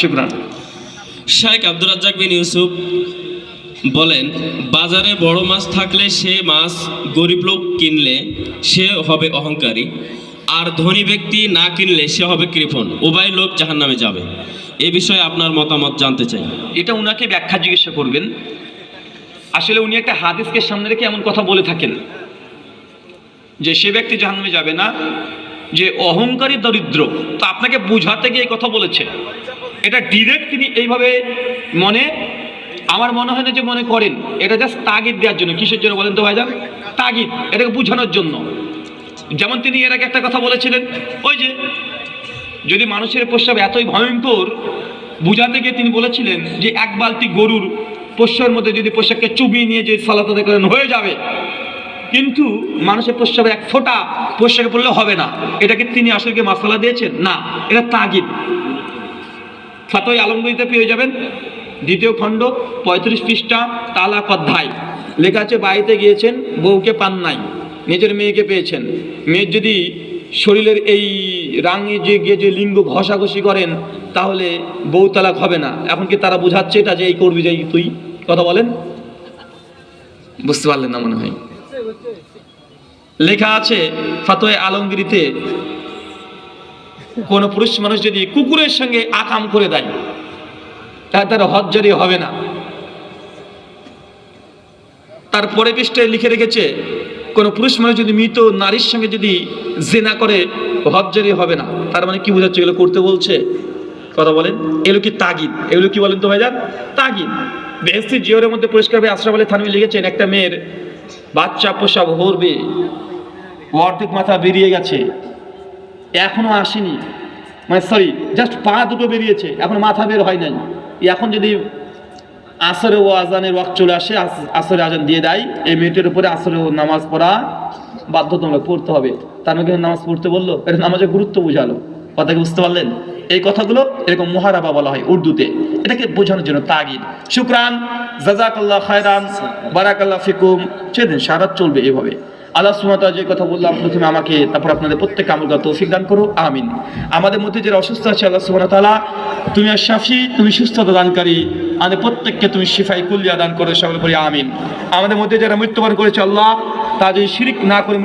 শুক্রান শেখ আব্দুর রাজ্জাক বিন ইউসুফ বলেন বাজারে বড় মাছ থাকলে সে মাছ গরিব লোক কিনলে সে হবে অহংকারী আর ধনী ব্যক্তি না কিনলে সে হবে কৃপণ। উভয় লোক জাহান নামে যাবে। এ বিষয়ে আপনার মতামত জানতে চাই। এটা উনাকে ব্যাখ্যা জিজ্ঞাসা করবেন। আসলে উনি একটা হাদিসকে সামনে রেখে এমন কথা বলে থাকেন যে সে ব্যক্তি জাহান্নামে যাবে না যে অহংকারী দরিদ্র। তো আপনাকে বুঝাতে গিয়ে কথা বলেছে। এটা ডিরেক্ট তিনি এইভাবে মনে, আমার মনে হয় না যে মনে করেন। এটা জাস্ট তাগিদ দেওয়ার জন্য। কিসের জন্য বলেন তো ভাইজান? তাগিদ, এটাকে বোঝানোর জন্য। যেমন তিনি এর আগে একটা কথা বলেছিলেন, ওই যে যদি মানুষের প্রস্রাব এতই ভয়ঙ্কর, বুঝাতে গিয়ে তিনি বলেছিলেন যে এক বালতি গরুর পোষ্যের মধ্যে যদি পোশাককে চুবিয়ে নিয়ে যে সালাত আদায় করেন, হয়ে যাবে। কিন্তু মানুষের প্রস্রাবে এক ফোঁটা পোশাকে পড়লে হবে না। এটাকে তিনি আসলে মাসালা দিয়েছেন? না, এটা তাগিদ। ফাতোয় আলমগীতে পেয়ে যাবেন? দ্বিতীয় খণ্ড, পঁয়ত্রিশ পৃষ্ঠা তালাক অধ্যায়। লেখা আছে, বাড়িতে গিয়েছেন, বউকে পান নাই, নিজের মেয়েকে পেয়েছেন। মেয়ের যদি শরীরের এই রাঙে যে গিয়ে যে লিঙ্গ ঘষাঘষি করেন, তাহলে বউ তালাক হবে না। এখন কি তারা বোঝাচ্ছে এটা যে এই করবি যাই তুই? কথা বলেন। বুঝতে পারলেন না মনে হয়। লেখা আছে, ফাতোয় আলমগিরিতে কোন পুরুষ মানুষ যদি কুকুরের সঙ্গে আকাম করে দেয় তার হজ জারি হবে না। তার পরে পৃষ্ঠায় লিখে রেখেছে, কোন পুরুষ মানুষ যদি মৃত নারীর সঙ্গে যদি জেনা করে হজ জারি হবে না। তার মানে কি বোঝাচ্ছে এগুলো করতে বলছে? কথা বলেন। এগুলো কি তাগিদ? এগুলো কি বলেন তো ভাইজান? তাগিদ। বেহস্তি জিওরের মধ্যে পরিষ্কার ভাবে আশরাফ আলী থানভি লিখেছেন, একটা মেয়ের বাচ্চা পোষা ভরবে, অর্ধেক মাথা বেরিয়ে গেছে। এখনও আসেনি। মানে সরি জাস্ট পা দুটো বেরিয়েছে, এখন মাথা বের হয় নাই। এখন যদি আসরে ও আজানের ওয়াক চলে আসে, আস- আসরে আজান দিয়ে দেয়, এই মেয়েটির উপরে আসরে ও নামাজ পড়া বাধ্যতামূলক পড়তে হবে। তার মধ্যে নামাজ পড়তে বলল? এটা নামাজের গুরুত্ব বোঝালো। কথা কি বুঝতে পারলেন? এই কথাগুলো এরকম মহারাবা বলা হয় উর্দুতে। এটাকে বোঝানোর জন্য তাগিদ। শুক্রান জাজাকাল্লাহ খায়রান, বারাকাল্লাহ ফিকুম। সেদিন সারাত চলবে এভাবে। আল্লাহ সুমাতা যে কথা বললাম, প্রথমে আমাকে, তারপর আপনাদের প্রত্যেক আমল করা তৌফিক দান করো আমিন। আমাদের মধ্যে যারা অসুস্থ আছে, আল্লাহ সুমাত তালা তুমি আর শাফি, তুমি সুস্থতা দানকারী, আমাদের প্রত্যেককে তুমি শিফাই কুলিয়া দান করো, সকল করি আমিন। আমাদের মধ্যে যারা মৃত্যুবরণ করেছে আল্লাহ তা যদি শিরিক না করে